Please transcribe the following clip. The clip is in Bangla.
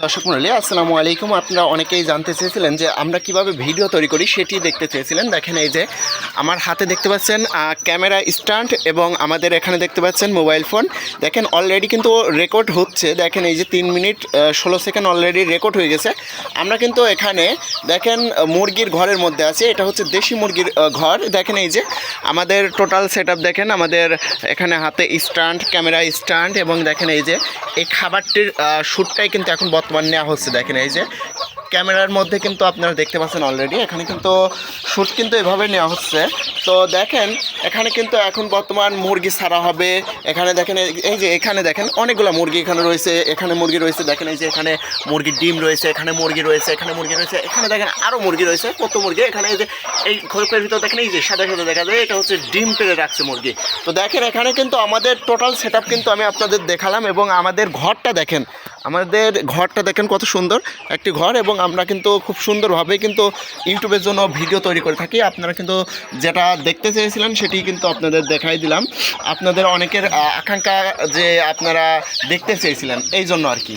দর্শক মন্ডলী, আসসালামু আলাইকুম। আপনারা অনেকেই জানতে চেয়েছিলেন যে আমরা কীভাবে ভিডিও তৈরি করি, সেটি দেখতে চেয়েছিলেন। দেখেন এই যে, আমার হাতে দেখতে পাচ্ছেন ক্যামেরা স্ট্যান্ড এবং আমাদের এখানে দেখতে পাচ্ছেন মোবাইল ফোন। দেখেন অলরেডি কিন্তু রেকর্ড হচ্ছে। দেখেন এই যে তিন মিনিট ষোলো সেকেন্ড অলরেডি রেকর্ড হয়ে গেছে। আমরা কিন্তু এখানে, দেখেন, মুরগির ঘরের মধ্যে আছে। এটা হচ্ছে দেশি মুরগির ঘর। দেখেন এই যে, আমাদের টোটাল সেট দেখেন, আমাদের এখানে হাতে স্ট্যান্ড, ক্যামেরা স্ট্যান্ড এবং দেখেন এই যে, এই খাবারটির শ্যুটটাই কিন্তু এখন বর্তমান নেওয়া হচ্ছে। দেখেন এই যে ক্যামেরার মধ্যে কিন্তু আপনারা দেখতে পাচ্ছেন অলরেডি এখানে কিন্তু শ্যুট কিন্তু এভাবে নেওয়া হচ্ছে। তো দেখেন, এখানে কিন্তু এখন বর্তমান মুরগি ছাড়া হবে। এখানে দেখেন, এই- যে এখানে দেখেন, অনেকগুলো মুরগি এখানে রয়েছে। এখানে মুরগি রয়েছে, দেখেন, এই যে, এখানে মুরগির ডিম রয়েছে, এখানে মুরগি রয়েছে, এখানে মুরগি রয়েছে। এখানে দেখেন আরও মুরগি রয়েছে, কত মুরগি? এখানে এই যে, এই খোলপের ভিতর দেখেন, এই যে, সাদা সাদা দেখা যায়, এটা হচ্ছে ডিম পেড়ে রাখছে মুরগি। তো দেখেন, এখানে কিন্তু আমাদের টোটাল সেট কিন্তু আমি আপনাদের দেখালাম এবং আমাদের ঘরটা দেখেন। আমাদের ঘরটা দেখেন কত সুন্দর। একটি ঘর এবং আমরা কিন্তু খুব সুন্দরভাবে কিন্তু ইউটিউবের জন্য ভিডিও তৈরি করে থাকি। আপনারা কিন্তু যেটা দেখতে চেয়েছিলেন সেটি কিন্তু আপনাদের দেখাই দিলাম। আপনাদের অনেকের আকাঙ্ক্ষা যে আপনারা দেখতে চেয়েছিলেন, এই জন্য আর কি।